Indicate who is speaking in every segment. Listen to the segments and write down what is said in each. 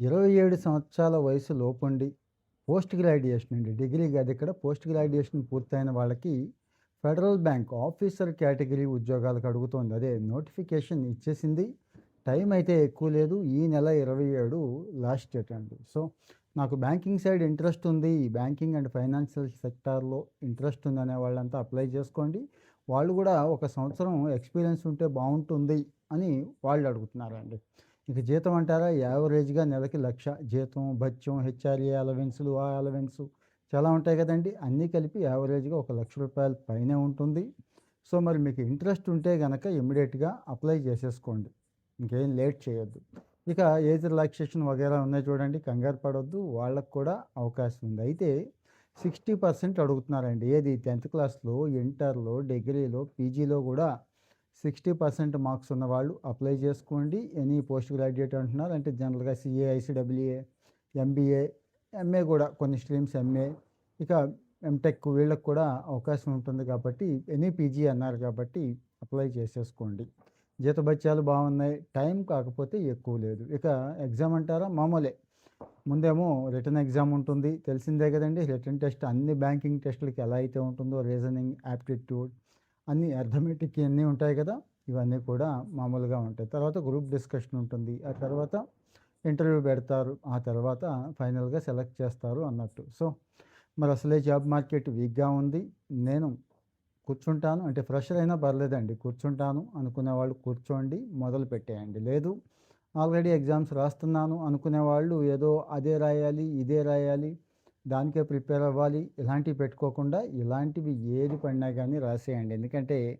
Speaker 1: ఇరవై ఏడు సంవత్సరాల వయసు లోపండి. పోస్ట్ గ్రాడ్యుయేషన్ అండి. డిగ్రీ కాదు ఇక్కడ పోస్ట్ గ్రాడ్యుయేషన్ పూర్తయిన వాళ్ళకి ఫెడరల్ బ్యాంక్ ఆఫీసర్ కేటగిరీ ఉద్యోగాలకు అడుగుతోంది. అదే నోటిఫికేషన్ ఇచ్చేసింది. టైం అయితే ఎక్కువ లేదు. ఈ నెల ఇరవై ఏడు లాస్ట్ డేట్ అండి. సో నాకు బ్యాంకింగ్ సైడ్ ఇంట్రెస్ట్ ఉంది. బ్యాంకింగ్ అండ్ ఫైనాన్షియల్ సెక్టార్లో ఇంట్రెస్ట్ ఉంది అనే వాళ్ళంతా అప్లై చేసుకోండి. వాళ్ళు కూడా ఒక సంవత్సరం ఎక్స్పీరియన్స్ ఉంటే బాగుంటుంది అని వాళ్ళు అడుగుతున్నారండి. ఇక జీతం అంటారా? యావరేజ్గా నెలకి లక్ష. జీతం భత్యం హెచ్ఆర్ఏ అలవెన్సులు ఆ అలవెన్స్ చాలా ఉంటాయి కదండి. అన్నీ కలిపి యావరేజ్గా ఒక లక్ష రూపాయల పైనే ఉంటుంది. సో మరి మీకు ఇంట్రెస్ట్ ఉంటే కనుక ఇమ్మీడియట్గా అప్లై చేసేసుకోండి. ఇంకేం లేట్ చేయొద్దు. ఇక ఏజ్ రిలాక్సేషన్ వగేరా ఉన్నాయి చూడండి. కంగారు పడవద్దు వాళ్ళకు కూడా అవకాశం ఉంది. అయితే సిక్స్టీ పర్సెంట్ అడుగుతున్నారండి. ఏది? టెన్త్ క్లాస్లో ఇంటర్లో డిగ్రీలో పీజీలో కూడా సిక్స్టీ పర్సెంట్ మార్క్స్ ఉన్న వాళ్ళు అప్లై చేసుకోండి. ఎనీ పోస్ట్ గ్రాడ్యుయేట్ అంటున్నారు. అంటే జనరల్గా సిఏ ఐసీడబ్ల్యూఏ ఎంబీఏ ఎంఏ కూడా కొన్ని స్ట్రీమ్స్ ఎంఏ. ఇక ఎంటెక్ వీళ్ళకి కూడా అవకాశం ఉంటుంది కాబట్టి ఎనీ పీజీ అన్నారు కాబట్టి అప్లై చేసేసుకోండి. జీతభత్యాలు బాగున్నాయి. టైం కాకపోతే ఎక్కువ లేదు. ఇక ఎగ్జామ్ అంటారా? మామూలే. ముందేమో రిటర్న్ ఎగ్జామ్ ఉంటుంది. తెలిసిందే కదండి. రిటర్న్ టెస్ట్ అన్ని బ్యాంకింగ్ టెస్టులకి ఎలా అయితే ఉంటుందో రీజనింగ్ యాప్టిట్యూడ్ అన్ని అర్థమెటిక్ అన్నీ ఉంటాయి కదా ఇవన్నీ కూడా మామూలుగా ఉంటాయి. తర్వాత గ్రూప్ డిస్కషన్ ఉంటుంది. ఆ తర్వాత ఇంటర్వ్యూ పెడతారు. ఆ తర్వాత ఫైనల్గా సెలెక్ట్ చేస్తారు అన్నట్టు. సో మరి అసలే జాబ్ మార్కెట్ వీక్గా ఉంది. నేను కూర్చుంటాను. అంటే ఫ్రెషర్ అయినా పర్లేదండి. కూర్చుంటాను. అనుకునే వాళ్ళు కూర్చోండి. మొదలు పెట్టేయండి. లేదు ఆల్రెడీ ఎగ్జామ్స్ రాస్తున్నాను. అనుకునే వాళ్ళు ఏదో అదే రాయాలి ఇదే రాయాలి దానికే ప్రిపేర్ అవ్వాలి. ఇలాంటివి పెట్టుకోకుండా ఇలాంటివి ఏది పడినా కానీ రాసేయండి. ఎందుకంటే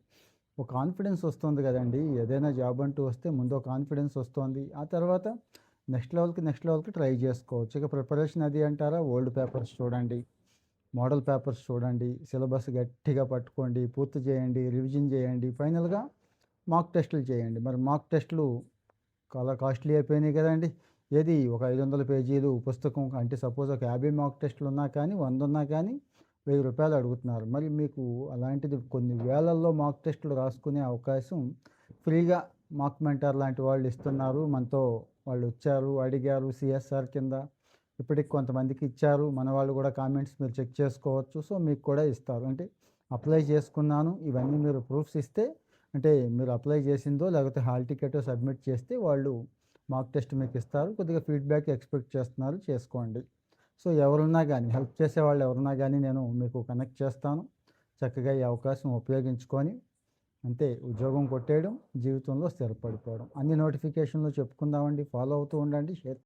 Speaker 1: ఒక కాన్ఫిడెన్స్ వస్తుంది కదండి. ఏదైనా జాబ్ అంటూ వస్తే ముందు కాన్ఫిడెన్స్ వస్తుంది. ఆ తర్వాత నెక్స్ట్ లెవెల్కి నెక్స్ట్ లెవెల్కి ట్రై చేసుకోవచ్చు. ఇక ప్రిపరేషన్ అది అంటారా? ఓల్డ్ పేపర్స్ చూడండి. మోడల్ పేపర్స్ చూడండి. సిలబస్ గట్టిగా పట్టుకోండి. పూర్తి చేయండి. రివిజన్ చేయండి. ఫైనల్గా మాక్ టెస్టులు చేయండి. మరి మాక్ టెస్టులు చాలా కాస్ట్లీ అయిపోయినాయి కదండి. ఏది ఒక ఐదు వందల పేజీలు పుస్తకం అంటే సపోజ్ ఒక యాభై మాక్ టెస్టులు ఉన్నా కానీ వంద ఉన్నా కానీ వెయ్యి రూపాయలు అడుగుతున్నారు. మరి మీకు అలాంటిది కొన్ని వేలల్లో మాక్ టెస్టులు రాసుకునే అవకాశం ఫ్రీగా మార్క్ మెంటర్ లాంటి వాళ్ళు ఇస్తున్నారు. మనతో వాళ్ళు వచ్చారు అడిగారు సిఎస్ఆర్ కింద. ఇప్పటికి కొంతమందికి ఇచ్చారు. మన వాళ్ళు కూడా కామెంట్స్ మీరు చెక్ చేసుకోవచ్చు. సో మీకు కూడా ఇస్తారు. అంటే అప్లై చేసుకున్నాను. ఇవన్నీ మీరు ప్రూఫ్స్ ఇస్తే అంటే మీరు అప్లై చేసిందో లేకపోతే హాల్ టికెట్ సబ్మిట్ చేస్తే వాళ్ళు మాక్ టెస్ట్ మీకు ఇస్తారు. కొద్దిగా ఫీడ్బ్యాక్ ఎక్స్పెక్ట్ చేస్తున్నారు. చేసుకోండి. సో ఎవరున్నా కానీ హెల్ప్ చేసే వాళ్ళు ఎవరున్నా కానీ నేను మీకు కనెక్ట్ చేస్తాను. చక్కగా ఈ అవకాశం ఉపయోగించుకొని అంతే ఉద్యోగం కొట్టేయడం జీవితంలో స్థిరపడిపోవడం. అన్ని నోటిఫికేషన్లు చెప్పుకుందామండి. ఫాలో అవుతూ ఉండండి. షేర్